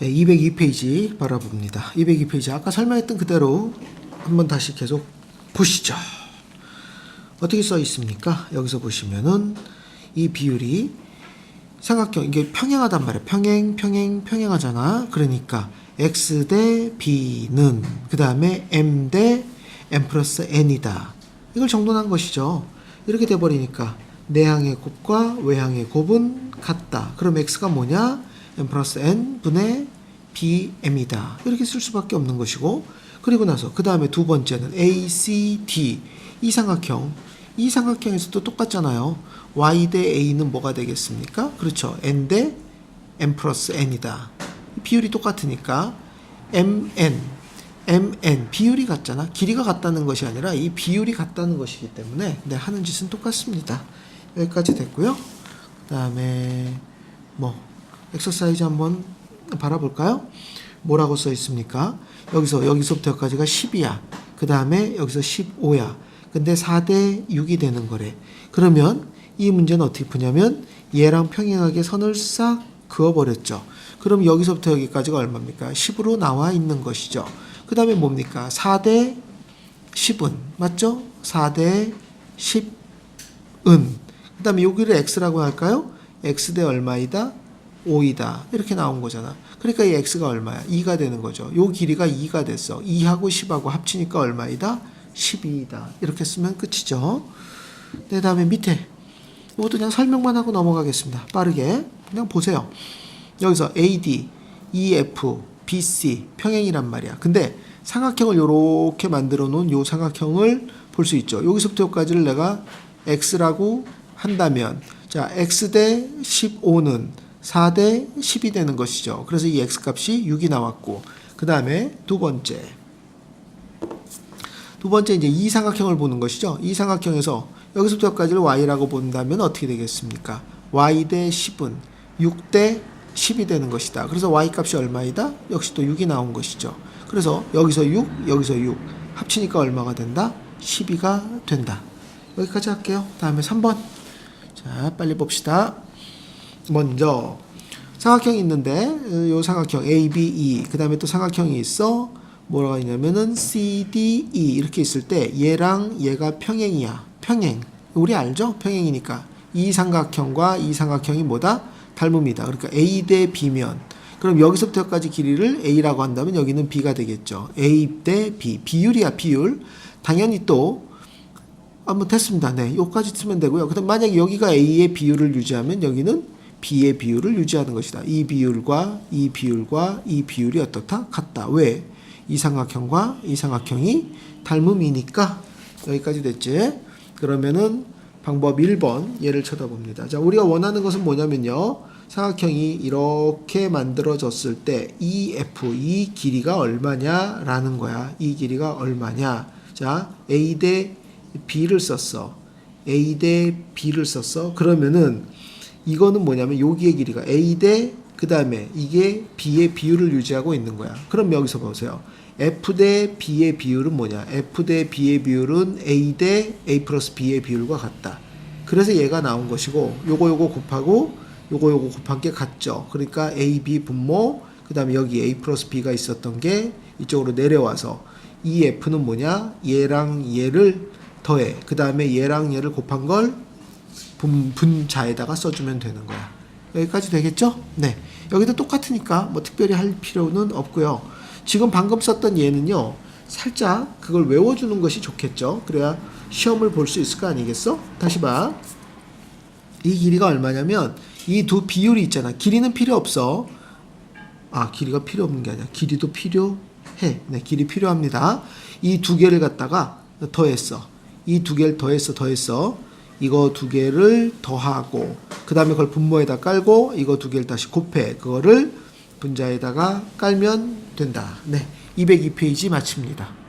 네, 202페이지 바라봅니다. 202페이지 아까 설명했던 그대로 한번 다시 계속 보시죠. 어떻게 써 있습니까? 여기서 보시면은 이 비율이 삼각형 이게 평행하단 말이에요. 평행, 평행, 평행하잖아. 그러니까 x 대 b는 그 다음에 m 대 m 플러스 n이다. 이걸 정돈한 것이죠. 이렇게 돼 버리니까 내항의 곱과 외항의 곱은 같다. 그럼 x가 뭐냐? M 플러스 n 분의 bm이다. 이렇게 쓸 수밖에 없는 것이고 그리고 나서 그 다음에 두 번째는 a, c, d 이 삼각형 이 삼각형에서도 똑같잖아요. y 대 a는 뭐가 되겠습니까? 그렇죠. n 대 m 플러스 n이다. 비율이 똑같으니까 mn, mn 비율이 같잖아. 길이가 같다는 것이 아니라 이 비율이 같다는 것이기 때문에 네, 하는 짓은 똑같습니다. 여기까지 됐고요. 그 다음에 뭐 엑서사이즈 한번 바라볼까요? 뭐라고 써 있습니까? 여기서 여기서부터 여기까지가 10이야. 그 다음에 여기서 15야. 근데 4대 6이 되는 거래. 그러면 이 문제는 어떻게 푸냐면 얘랑 평행하게 선을 싹 그어버렸죠. 그럼 여기서부터 여기까지가 얼마입니까? 10으로 나와 있는 것이죠. 그 다음에 뭡니까? 4대 10은 맞죠? 4대 10은 그 다음에 여기를 x라고 할까요? x 대 얼마이다? 5이다. 이렇게 나온 거잖아. 그러니까 이 x가 얼마야? 2가 되는 거죠. 요 길이가 2가 됐어. 2하고 10하고 합치니까 얼마이다? 12이다. 이렇게 쓰면 끝이죠. 그 다음에 밑에 이것도 그냥 설명만 하고 넘어가겠습니다. 빠르게 그냥 보세요. 여기서 AD, EF, BC 평행이란 말이야. 근데 삼각형을 이렇게 만들어 놓은 요 삼각형을 볼 수 있죠. 여기서부터 여기까지를 내가 x라고 한다면 자 x 대 15는 4대 10이 되는 것이죠. 그래서 이 x 값이 6이 나왔고 그 다음에 두 번째 두 번째 이제 이 삼각형을 보는 것이죠. 이 삼각형에서 여기서부터 여기까지를 y라고 본다면 어떻게 되겠습니까? y 대 10은 6 대 10이 되는 것이다. 그래서 y 값이 얼마이다? 역시 또 6이 나온 것이죠. 그래서 여기서 6, 여기서 6 합치니까 얼마가 된다? 12가 된다. 여기까지 할게요. 다음에 3번. 자, 빨리 봅시다. 먼저 삼각형이 있는데 요 삼각형 A, B, E. 그 다음에 또 삼각형이 있어. 뭐라고 했냐면은 C, D, E. 이렇게 있을 때 얘랑 얘가 평행이야. 평행. 우리 알죠? 평행이니까. 이 삼각형과 이 삼각형이 뭐다? 닮음이다. 그러니까 A 대 B면. 그럼 여기서부터 여기까지 길이를 A라고 한다면 여기는 B가 되겠죠. A 대 B. 비율이야 비율. 당연히 또 한번 됐습니다. 네 요까지 쓰면 되고요. 그다음 만약에 여기가 A의 비율을 유지하면 여기는 B의 비율을 유지하는 것이다. 이 비율과 이 비율과 이 비율이 어떻다? 같다. 왜? 이 삼각형과 이 삼각형이 닮음이니까 여기까지 됐지? 그러면은 방법 1번 얘를 쳐다봅니다. 자, 우리가 원하는 것은 뭐냐면요. 삼각형이 이렇게 만들어졌을 때 EF 이 길이가 얼마냐라는 거야. 이 길이가 얼마냐? 자, A 대 B를 썼어. A 대 B를 썼어. 그러면은 이거는 뭐냐면 여기의 길이가 A 대 그 다음에 이게 B의 비율을 유지하고 있는 거야. 그럼 여기서 보세요. F 대 B의 비율은 뭐냐? F 대 B의 비율은 A 대 A 플러스 B의 비율과 같다. 그래서 얘가 나온 것이고 요거 요거 곱하고 요거 요거 곱한 게 같죠. 그러니까 A, B 분모 그 다음에 여기 A 플러스 B가 있었던 게 이쪽으로 내려와서 이 F는 뭐냐? 얘랑 얘를 더해. 그 다음에 얘랑 얘를 곱한 걸 분, 분자에다가 써주면 되는 거야. 여기까지 되겠죠? 네. 여기도 똑같으니까 뭐 특별히 할 필요는 없고요. 지금 방금 썼던 얘는요. 살짝 그걸 외워주는 것이 좋겠죠. 그래야 시험을 볼 수 있을 거 아니겠어? 다시 봐. 이 길이가 얼마냐면 이 두 비율이 있잖아. 길이는 필요 없어. 아, 길이가 필요 없는 게 아니라 길이도 필요해. 네, 길이 필요합니다. 이 두 개를 갖다가 더했어. 이 두 개를 더했어, 더했어. 이거 두 개를 더하고 그 다음에 그걸 분모에다 깔고 이거 두 개를 다시 곱해 그거를 분자에다가 깔면 된다. 네, 202페이지 마칩니다.